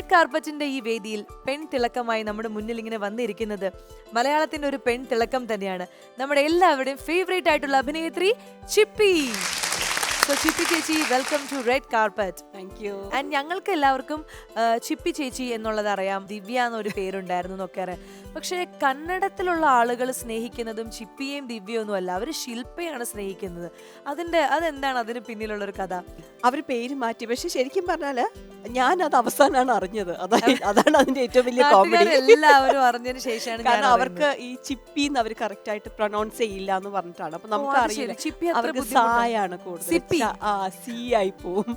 Red കാർപ്പറ്റിന്റെ ഈ വേദിയിൽ പെൺ തിളക്കമായി നമ്മുടെ മുന്നിൽ ഇങ്ങനെ വന്നിരിക്കുന്നത് മലയാളത്തിന്റെ ഒരു പെൺ തിളക്കം തന്നെയാണ്. നമ്മുടെ എല്ലാവരുടെയും ഫേവറേറ്റ് ആയിട്ടുള്ള അഭിനേത്രി ചിപ്പി. സോ ചിപ്പി ചേച്ചി welcome to red carpet thank you and ഞങ്ങൾക്ക് എല്ലാവർക്കും ചിപ്പി ചേച്ചി എന്നുള്ളത് അറിയാം. ദിവ്യ എന്നൊരു പേരുണ്ടായിരുന്നു എന്നൊക്കെ അറിയാം പക്ഷേ കന്നഡത്തിലുള്ള ആളുകൾ സ്നേഹിക്കുന്നതും ചിപ്പിയെയും ദിവ്യയൊന്നും അല്ല. അവർ ശില്പയാണ് സ്നേഹിക്കുന്നത്. അതിന്റെ അതെന്താണ് അതിന് പിന്നിലുള്ള ഒരു കഥ? അവർ പേര് മാറ്റി. പക്ഷെ ശരിക്കും പറഞ്ഞാൽ ഞാൻ അത് അവസാനമാണ് അറിഞ്ഞത് അതാണ് അതാണ് അതിന്റെ ഏറ്റവും വലിയ കോമഡി എല്ലാവരും അറിഞ്ഞതിന് ശേഷമാണ് കാരണം അവർക്ക് ഈ ചിപ്പി എന്ന് അവർ കറക്റ്റ് ആയിട്ട് പ്രൊനൗൺസ് ചെയ്യില്ല എന്ന് പറഞ്ഞിട്ടാണ്. അപ്പൊ നമുക്ക് അറിയില്ല ചിപ്പി അവർക്ക് സായാണ് കൂടുതൽ. ആ സി ആയി പോവും.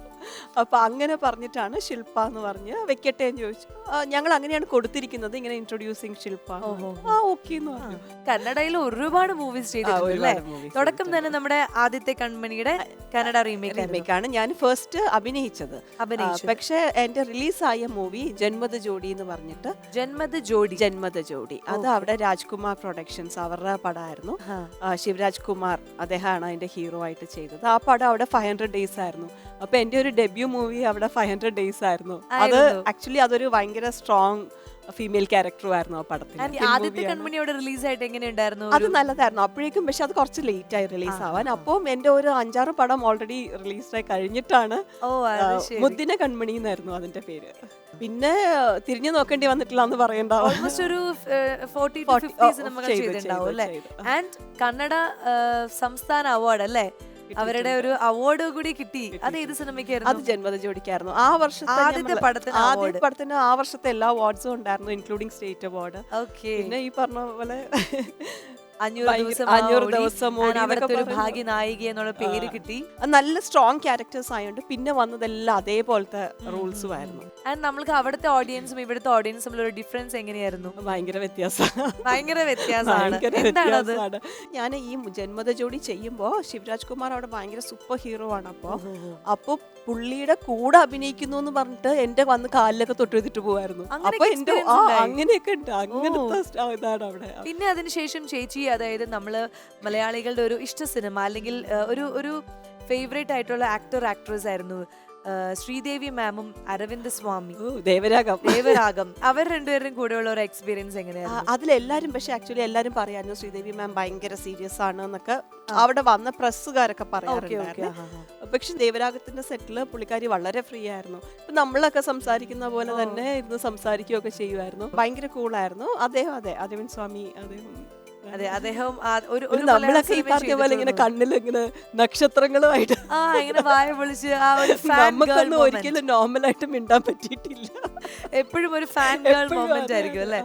അപ്പൊ അങ്ങനെ പറഞ്ഞിട്ടാണ് ശില്പ എന്ന് പറഞ്ഞ് വെക്കട്ടെ എന്ന് ചോദിച്ചു. ഞങ്ങൾ അങ്ങനെയാണ് കൊടുത്തിരിക്കുന്നത്. ഇങ്ങനെ ഇൻട്രൊഡ്യൂസിങ് ശില്പ ആ ഓക്കെ എന്ന് പറഞ്ഞു. കന്നഡയിൽ ഒരുപാട് മൂവീസ് ചെയ്തിട്ടുണ്ട് തുടക്കം തന്നെ നമ്മുടെ ആദ്യത്തെ കൺമണിയുടെ കന്നഡ റീമേക്ക് ആണ്. ഞാൻ ഫസ്റ്റ് അഭിനയിച്ചത്. അഭിനയിച്ചു. ആ, പക്ഷേ എന്റെ റിലീസായ മൂവി ജന്മത ജോഡി എന്ന് പറഞ്ഞിട്ട് ജന്മത് ജോഡി. ജന്മത ജോഡി. അത് അവിടെ രാജ്കുമാർ പ്രൊഡക്ഷൻസ് അവരുടെ പടമായിരുന്നു. ശിവരാജ് കുമാർ അദ്ദേഹമാണ് അതിന്റെ ഹീറോ ആയിട്ട് ചെയ്തത്. ആ പടം അവിടെ ഫൈവ് ഹൺഡ്രഡ് ഡേയ്സ് ആയിരുന്നു. അപ്പൊ എന്റെ ഒരു ഡെബ്യൂ മൂവി അവിടെ ഫൈവ് ഹൺഡ്രഡ് ഡേയ്സ് ആയിരുന്നു. അത് ആക്ച്വലി അതൊരു ഭയങ്കര സ്ട്രോങ് ഫീമെയിൽ ക്യാരക്ടറും ആയിരുന്നു ആ പടത്തിൽ ആദ്യത്തെ. കൺമണി അവിടെ റിലീസ് ആയിട്ട് എങ്ങനെയുണ്ടായിരുന്നു അത് നല്ലതായിരുന്നു. അപ്പോഴേക്കും പക്ഷെ അത് കുറച്ച് ലേറ്റ് ആയി റിലീസ് ആവാൻ. അപ്പം എന്റെ ഒരു അഞ്ചാറ് പടം ഓൾറെഡി റിലീസായി കഴിഞ്ഞിട്ടാണ് മുദ്ദിന കൺമണി എന്നായിരുന്നു അതിന്റെ പേര്. പിന്നെ തിരിഞ്ഞു നോക്കേണ്ടി വന്നിട്ടില്ല എന്ന് പറയണ്ട ഓൾമോസ്റ്റ് ഒരു 40 ഫിഫ്റ്റി ഓ, സിനിമകൾ ചെയ്തു, ചെയ്തിട്ടുണ്ടാവും ചെയ്തു, അല്ലേ? ചെയ്തു. കന്നഡ സംസ്ഥാന അവാർഡ് അല്ലേ? അവരുടെ ഒരു അവാർഡ് കൂടി കിട്ടി. അത് ഏത് അത് സിനിമയ്ക്കായിരുന്നു? ജന്മത ജോഡിക്കായിരുന്നു. ആ വർഷത്തെ ആദ്യത്തെ പടത്തിന് award. ആദ്യ പടത്തിന് ആ വർഷത്തെ എല്ലാ അവാർഡ്സും ഉണ്ടായിരുന്നു ഇൻക്ലൂഡിംഗ് സ്റ്റേറ്റ് അവാർഡ് ഓക്കെ പിന്നെ ഈ പറഞ്ഞ പോലെ അഞ്ഞൂറ് ദിവസം അഞ്ഞൂറ് ദിവസം ഓടി അവിടുത്തെ ഒരു ഭാഗ്യ നായിക എന്നുള്ള പേര്. കിട്ടി. നല്ല സ്ട്രോങ് ക്യാരക്ടേഴ്സ് ആയതുകൊണ്ട് പിന്നെ വന്നതെല്ലാം അതേപോലത്തെ റൂൾസും ആയിരുന്നു. ആൻഡ് നമ്മൾക്ക് അവിടുത്തെ ഓഡിയൻസും ഇവിടുത്തെ ഓഡിയൻസും തമ്മിലുള്ള ഒരു ഡിഫറൻസ് എങ്ങനെയായിരുന്നു ഭയങ്കര വ്യത്യാസം ഭയങ്കര വ്യത്യാസമാണ്. ഭയങ്കര എന്താണ് അത് ഞാൻ ഈ ജന്മത ജോഡി ചെയ്യുമ്പോ ശിവരാജ് കുമാർ അവിടെ ഭയങ്കര സൂപ്പർ ഹീറോ ആണ് അപ്പോ. അപ്പൊ പുള്ളിയുടെ കൂടെ അഭിനയിക്കുന്നു എന്ന് പറഞ്ഞിട്ട് എന്റെ വന്ന് കാലിലൊക്കെ തൊട്ടെഴുതിട്ട് പോവായിരുന്നു. അങ്ങനെയൊക്കെ അപ്പൊ എന്റെ? അങ്ങനെയൊക്കെ ഉണ്ട്. അങ്ങനത്തെ ഇതാണ് അവിടെ. പിന്നെ അതിനുശേഷം ചേച്ചി അതായത് നമ്മൾ മലയാളികളുടെ ഒരു ഇഷ്ട സിനിമ അല്ലെങ്കിൽ ഒരു ഒരു ഫേവറേറ്റ് ആയിട്ടുള്ള ആക്ടർ ആക്ട്രസ് ആയിരുന്നു ശ്രീദേവി മാമും അരവിന്ദ് സ്വാമി. ഓ, ദേവരാഗം. ദേവരാഗം. അവർ രണ്ടുപേരുടെയും കൂടെയുള്ള ഒരു എക്സ്പീരിയൻസ് എങ്ങനെയാണ് എങ്ങനെയായിരുന്നു അതിലെല്ലാരും പക്ഷെ ആക്ച്വലി എല്ലാരും പറയായിരുന്നു ശ്രീദേവി മാം ഭയങ്കര സീരിയസ് ആണ് എന്നൊക്കെ അവിടെ വന്ന പ്രസ്സുകാരൊക്കെ പറയാറുണ്ടായിരുന്നു. പക്ഷെ ദേവരാഗത്തിന്റെ സെറ്റിൽ പുള്ളിക്കാരി വളരെ ഫ്രീ ആയിരുന്നു. ഇപ്പൊ നമ്മളൊക്കെ സംസാരിക്കുന്ന പോലെ. തന്നെ ഇരുന്ന് സംസാരിക്കുകയൊക്കെ ചെയ്യുമായിരുന്നു. ഭയങ്കര കൂളായിരുന്നു അദ്ദേഹം അതെ അരവിന്ദ് സ്വാമി അദ്ദേഹം അതെ അദ്ദേഹം ഒരു നമ്മളൊക്കെ ഈ പറഞ്ഞ പോലെ ഇങ്ങനെ കണ്ണിൽ ഇങ്ങനെ നക്ഷത്രങ്ങളുമായിട്ട് ആ ഇങ്ങനെ വായ പൊളിച്ച് ആ ഒരു നമുക്കൊന്നും ഒരിക്കലും നോർമലായിട്ട് മിണ്ടാൻ പറ്റിയിട്ടില്ല. എപ്പോഴും ഒരു ഫാൻ ഗേൾ മൊമെന്റ് ആയിരിക്കും അല്ലെ.